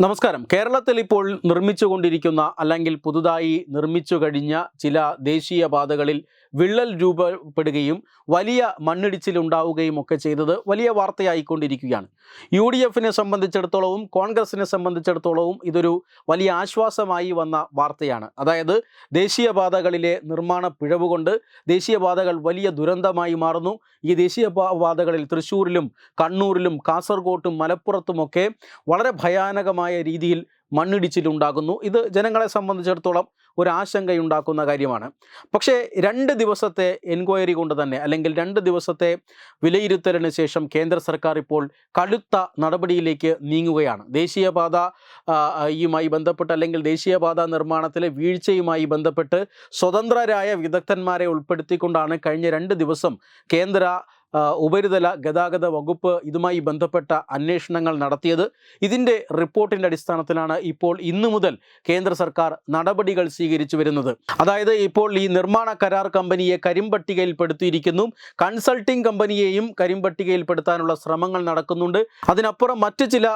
നമസ്കാരം. കേരളത്തിൽ ഇപ്പോൾ നിർമ്മിച്ചുകൊണ്ടിരിക്കുന്ന അല്ലെങ്കിൽ പുതുതായി നിർമ്മിച്ചു കഴിഞ്ഞ ചില ദേശീയ പാതകളിൽ വിള്ളൽ രൂപപ്പെടുകയും വലിയ മണ്ണിടിച്ചിലുണ്ടാവുകയും ഒക്കെ ചെയ്തത് വലിയ വാർത്തയായിക്കൊണ്ടിരിക്കുകയാണ്. യു ഡി എഫിനെ സംബന്ധിച്ചിടത്തോളവും കോൺഗ്രസിനെ സംബന്ധിച്ചിടത്തോളവും ഇതൊരു വലിയ ആശ്വാസമായി വന്ന വാർത്തയാണ്. അതായത് ദേശീയപാതകളിലെ നിർമ്മാണ പിഴവ് കൊണ്ട് ദേശീയപാതകൾ വലിയ ദുരന്തമായി മാറുന്നു. ഈ ദേശീയ പാ- പാതകളിൽ തൃശ്ശൂരിലും കണ്ണൂരിലും കാസർഗോട്ടും മലപ്പുറത്തുമൊക്കെ വളരെ ഭയാനകമായ രീതിയിൽ മണ്ണിടിച്ചിലുണ്ടാകുന്നു. ഇത് ജനങ്ങളെ സംബന്ധിച്ചിടത്തോളം ഒരു ആശങ്കയുണ്ടാക്കുന്ന കാര്യമാണ്. പക്ഷേ രണ്ട് ദിവസത്തെ എൻക്വയറി കൊണ്ട് തന്നെ അല്ലെങ്കിൽ രണ്ട് ദിവസത്തെ വിലയിരുത്തലിന് ശേഷം കേന്ദ്ര സർക്കാർ ഇപ്പോൾ കടുത്ത നടപടിയിലേക്ക് നീങ്ങുകയാണ്. ദേശീയപാത യുമായി ബന്ധപ്പെട്ട് അല്ലെങ്കിൽ ദേശീയപാത നിർമ്മാണത്തിലെ വീഴ്ചയുമായി ബന്ധപ്പെട്ട് സ്വതന്ത്രരായ വിദഗ്ധന്മാരെ ഉൾപ്പെടുത്തിക്കൊണ്ടാണ് കഴിഞ്ഞ രണ്ട് ദിവസം കേന്ദ്ര ഉപരിതല ഗതാഗത വകുപ്പ് ഇതുമായി ബന്ധപ്പെട്ട അന്വേഷണങ്ങൾ നടത്തിയത്. ഇതിന്റെ റിപ്പോർട്ടിന്റെ അടിസ്ഥാനത്തിലാണ് ഇപ്പോൾ ഇന്നു മുതൽ കേന്ദ്ര സർക്കാർ നടപടികൾ സ്വീകരിച്ചു വരുന്നത്. അതായത് ഇപ്പോൾ ഈ നിർമ്മാണ കരാർ കമ്പനിയെ കരിമ്പട്ടികയിൽപ്പെടുത്തിയിരിക്കുന്നു കൺസൾട്ടിംഗ് കമ്പനിയെയും കരിമ്പട്ടികയിൽപ്പെടുത്താനുള്ള ശ്രമങ്ങൾ നടക്കുന്നുണ്ട്. അതിനപ്പുറം മറ്റ് ചില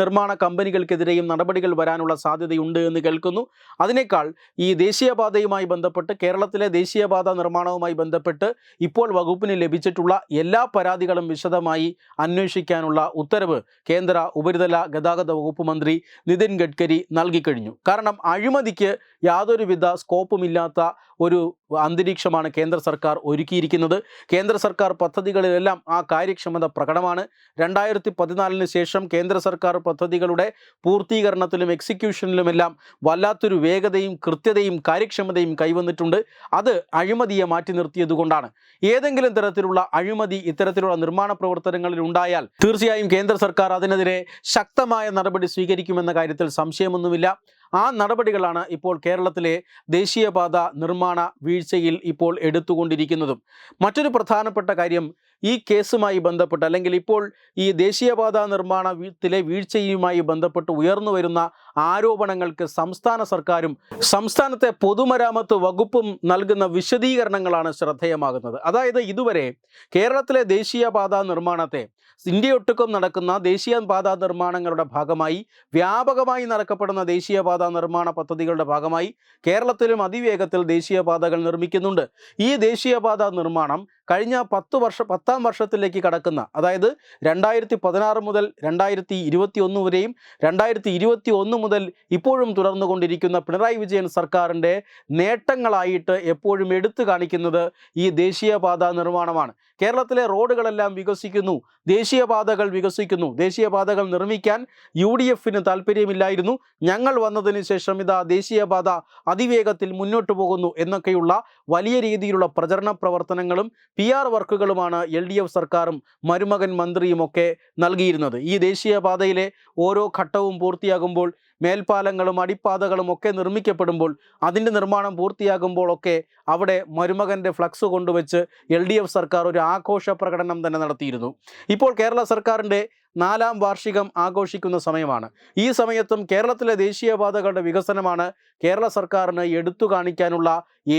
നിർമ്മാണ കമ്പനികൾക്കെതിരെയും നടപടികൾ വരാനുള്ള സാധ്യതയുണ്ട് എന്ന് കേൾക്കുന്നു. അതിനേക്കാൾ ഈ ദേശീയപാതയുമായി ബന്ധപ്പെട്ട് കേരളത്തിലെ ദേശീയപാത നിർമ്മാണവുമായി ബന്ധപ്പെട്ട് ഇപ്പോൾ വകുപ്പിന് ലഭിച്ചിട്ടുള്ള എല്ലാ പരാതികളും വിശദമായി അന്വേഷിക്കാനുള്ള ഉത്തരവ് കേന്ദ്ര ഉപരിതല ഗതാഗത വകുപ്പ് മന്ത്രി നിതിൻ ഗഡ്കരി നൽകിക്കഴിഞ്ഞു കാരണം അഴിമതിക്ക് യാതൊരുവിധ സ്കോപ്പുമില്ലാത്ത ഒരു അന്തരീക്ഷമാണ് കേന്ദ്ര സർക്കാർ ഒരുക്കിയിരിക്കുന്നത്. കേന്ദ്ര സർക്കാർ പദ്ധതികളിലെല്ലാം ആ കാര്യക്ഷമത പ്രകടമാണ്. രണ്ടായിരത്തി പതിനാലിന് ശേഷം കേന്ദ്ര സർക്കാർ പദ്ധതികളുടെ പൂർത്തീകരണത്തിലും എക്സിക്യൂഷനിലുമെല്ലാം വല്ലാത്തൊരു വേഗതയും കൃത്യതയും കാര്യക്ഷമതയും കൈവന്നിട്ടുണ്ട്. അത് അഴിമതിയെ മാറ്റി നിർത്തിയതുകൊണ്ടാണ് ഏതെങ്കിലും തരത്തിലുള്ള അഴിമതി ഇത്തരത്തിലുള്ള നിർമ്മാണ പ്രവർത്തനങ്ങളിൽ ഉണ്ടായാൽ തീർച്ചയായും കേന്ദ്ര സർക്കാർ അതിനെതിരെ ശക്തമായ നടപടി സ്വീകരിക്കുമെന്ന കാര്യത്തിൽ സംശയമൊന്നുമില്ല. ആ നടപടികളാണ് ഇപ്പോൾ കേരളത്തിലെ ദേശീയപാത നിർമ്മാണ വീഴ്ചയിൽ ഇപ്പോൾ എടുത്തുകൊണ്ടിരിക്കുന്നതും. മറ്റൊരു പ്രധാനപ്പെട്ട കാര്യം ഈ കേസുമായി ബന്ധപ്പെട്ട് അല്ലെങ്കിൽ ഇപ്പോൾ ഈ ദേശീയപാത നിർമ്മാണത്തിലെ വീഴ്ചയുമായി ബന്ധപ്പെട്ട് ഉയർന്നു വരുന്ന ആരോപണങ്ങൾക്ക് സംസ്ഥാന സർക്കാരും സംസ്ഥാനത്തെ പൊതുമരാമത്ത് വകുപ്പും നൽകുന്ന വിശദീകരണങ്ങളാണ് ശ്രദ്ധേയമാകുന്നത്. അതായത് ഇതുവരെ കേരളത്തിലെ ദേശീയപാത നിർമ്മാണത്തെ ഇന്ത്യയൊട്ടുക്കും നടക്കുന്ന ദേശീയ പാതാ നിർമ്മാണങ്ങളുടെ ഭാഗമായി വ്യാപകമായി നടക്കപ്പെടുന്ന ദേശീയപാത നിർമ്മാണ പദ്ധതികളുടെ ഭാഗമായി കേരളത്തിലും അതിവേഗത്തിൽ ദേശീയപാതകൾ നിർമ്മിക്കുന്നുണ്ട്. ഈ ദേശീയപാത നിർമ്മാണം കഴിഞ്ഞ പത്ത് വർഷ പത്താം വർഷത്തിലേക്ക് കടക്കുന്ന അതായത് രണ്ടായിരത്തി പതിനാറ് മുതൽ രണ്ടായിരത്തി ഇരുപത്തി ഒന്ന് വരെയും രണ്ടായിരത്തി ഇരുപത്തി ഒന്ന് മുതൽ ഇപ്പോഴും തുടർന്നുകൊണ്ടിരിക്കുന്ന പിണറായി വിജയൻ സർക്കാരിന്റെ നേട്ടങ്ങളായിട്ട് എപ്പോഴും എടുത്തു കാണിക്കുന്നത് ഈ ദേശീയപാത നിർമ്മാണമാണ്. കേരളത്തിലെ റോഡുകളെല്ലാം വികസിക്കുന്നു ദേശീയപാതകൾ വികസിക്കുന്നു. ദേശീയപാതകൾ നിർമ്മിക്കാൻ യു ഡി എഫിന് താല്പര്യമില്ലായിരുന്നു ഞങ്ങൾ വന്നതിന് ശേഷം ഇതാ ദേശീയപാത അതിവേഗത്തിൽ മുന്നോട്ട് പോകുന്നു എന്നൊക്കെയുള്ള വലിയ രീതിയിലുള്ള പ്രചരണ പ്രവർത്തനങ്ങളും പി ആർ വർക്കുകളുമാണ് എൽ ഡി എഫ് സർക്കാരും മരുമകൻ മന്ത്രിയുമൊക്കെ നൽകിയിരുന്നത്. ഈ ദേശീയപാതയിലെ ഓരോ ഘട്ടവും പൂർത്തിയാകുമ്പോൾ മേൽപ്പാലങ്ങളും അടിപ്പാതകളും ഒക്കെ നിർമ്മിക്കപ്പെടുമ്പോൾ അതിന്റെ നിർമ്മാണം പൂർത്തിയാകുമ്പോഴൊക്കെ അവിടെ മരുമകന്റെ ഫ്ലക്സ് കൊണ്ടുവച്ച് എൽ ഡി എഫ് സർക്കാർ ഒരു ആഘോഷ പ്രകടനം തന്നെ നടത്തിയിരുന്നു. ഇപ്പോൾ കേരള സർക്കാരിന്റെ നാലാം വാർഷികം ആഘോഷിക്കുന്ന സമയമാണ്. ഈ സമയത്തും കേരളത്തിലെ ദേശീയപാതകളുടെ വികസനമാണ് കേരള സർക്കാരിന് എടുത്തു കാണിക്കാനുള്ള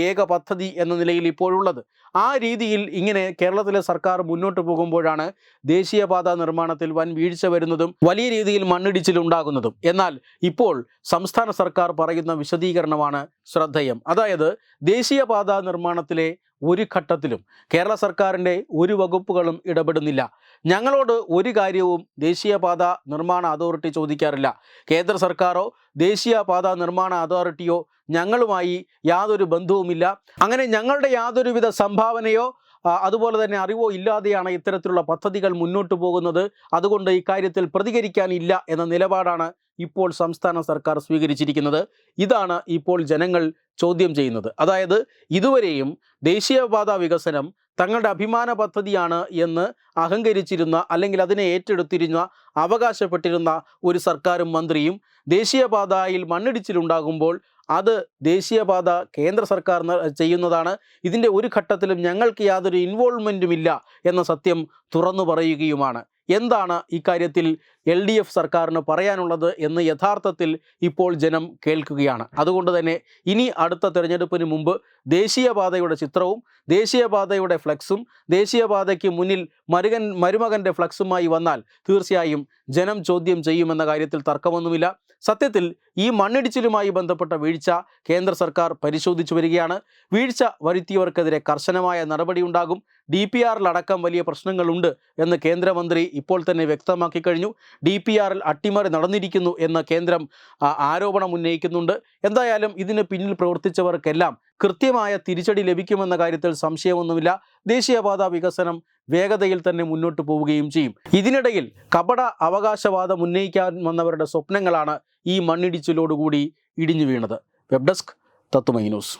ഏക പദ്ധതി എന്ന നിലയിൽ ഇപ്പോഴുള്ളത്. ആ രീതിയിൽ ഇങ്ങനെ കേരളത്തിലെ സർക്കാർ മുന്നോട്ട് പോകുമ്പോഴാണ് ദേശീയപാത നിർമ്മാണത്തിൽ വൻ വീഴ്ച വരുന്നതും വലിയ രീതിയിൽ മണ്ണിടിച്ചിലുണ്ടാകുന്നതും എന്നാൽ ഇപ്പോൾ സംസ്ഥാന സർക്കാർ പറയുന്ന വിശദീകരണമാണ് ശ്രദ്ധേയം. അതായത് ദേശീയപാത നിർമ്മാണത്തിലെ ഒരു ഘട്ടത്തിലും കേരള സർക്കാരിന്റെ ഒരു വകുപ്പുകളും ഇടപെടുന്നില്ല. ഞങ്ങളോട് ഒരു കാര്യവും ദേശീയപാത നിർമ്മാണ അതോറിറ്റി ചോദിക്കാറില്ല. കേന്ദ്ര സർക്കാരോ ദേശീയപാത നിർമ്മാണ അതോറിറ്റിയോ ഞങ്ങളുമായി യാതൊരു ബന്ധവുമില്ല. അങ്ങനെ ഞങ്ങളുടെ യാതൊരുവിധ സംഭാവനയോ അതുപോലെ തന്നെ അറിവോ ഇല്ലാതെയാണ് ഇത്തരത്തിലുള്ള പദ്ധതികൾ മുന്നോട്ട് പോകുന്നത്. അതുകൊണ്ട് ഇക്കാര്യത്തിൽ പ്രതികരിക്കാനില്ല എന്ന നിലപാടാണ് ഇപ്പോൾ സംസ്ഥാന സർക്കാർ സ്വീകരിച്ചിരിക്കുന്നത്. ഇതാണ് ഇപ്പോൾ ജനങ്ങൾ ചോദ്യം ചെയ്യുന്നത്. അതായത് ഇതുവരെയും ദേശീയപാത വികസനം തങ്ങളുടെ അഭിമാന പദ്ധതിയാണ് എന്ന് അഹങ്കരിച്ചിരുന്ന അല്ലെങ്കിൽ അതിനെ ഏറ്റെടുത്തിരുന്ന അവകാശപ്പെട്ടിരുന്ന ഒരു സർക്കാരും മന്ത്രിയും ദേശീയപാതയിൽ മണ്ണിടിച്ചിലുണ്ടാകുമ്പോൾ അത് ദേശീയപാത കേന്ദ്ര സർക്കാർ ചെയ്യുന്നതാണ്. ഇതിന്റെ ഒരു ഘട്ടത്തിലും ഞങ്ങൾക്ക് യാതൊരു ഇൻവോൾവ്മെന്റും ഇല്ല എന്ന സത്യം തുറന്നു പറയുകയുമാണ്. എന്താണ് ഇക്കാര്യത്തിൽ എൽ ഡി എഫ് സർക്കാരിന് പറയാനുള്ളത് എന്ന് യഥാർത്ഥത്തിൽ ഇപ്പോൾ ജനം കേൾക്കുകയാണ്. അതുകൊണ്ട് തന്നെ ഇനി അടുത്ത തെരഞ്ഞെടുപ്പിന് മുമ്പ് ദേശീയപാതയുടെ ചിത്രവും ദേശീയപാതയുടെ ഫ്ലക്സും ദേശീയപാതയ്ക്ക് മുന്നിൽ മരുകൻ മരുമകന്റെ ഫ്ലക്സുമായി വന്നാൽ തീർച്ചയായും ജനം ചോദ്യം ചെയ്യുമെന്ന കാര്യത്തിൽ തർക്കമൊന്നുമില്ല. സത്യത്തിൽ ഈ മണ്ണിടിച്ചിലുമായി ബന്ധപ്പെട്ട വീഴ്ച കേന്ദ്ര സർക്കാർ പരിശോധിച്ചു വരികയാണ്. വീഴ്ച വരുത്തിയവർക്കെതിരെ കർശനമായ നടപടിയുണ്ടാകും. ഡി പി ആറിലടക്കം വലിയ പ്രശ്നങ്ങളുണ്ട് എന്ന് കേന്ദ്രമന്ത്രി ഇപ്പോൾ തന്നെ വ്യക്തമാക്കി കഴിഞ്ഞു. ഡി പി ആറിൽ അട്ടിമറി നടന്നിരിക്കുന്നു എന്ന് കേന്ദ്രം ആരോപണം ഉന്നയിക്കുന്നുണ്ട്. എന്തായാലും ഇതിന് പിന്നിൽ പ്രവർത്തിച്ചവർക്കെല്ലാം കൃത്യമായ തിരിച്ചടി ലഭിക്കുമെന്ന കാര്യത്തിൽ സംശയമൊന്നുമില്ല. ദേശീയപാത വികസനം വേഗതയിൽ തന്നെ മുന്നോട്ട് പോവുകയും ചെയ്യും. ഇതിനിടയിൽ കപട അവകാശവാദം ഉന്നയിക്കാൻ വന്നവരുടെ സ്വപ്നങ്ങളാണ് ഈ മണ്ണിടിച്ചിലോടുകൂടി ഇടിഞ്ഞു വീണത്. വെബ് ഡെസ്ക് തത്തുമൈ ന്യൂസ്.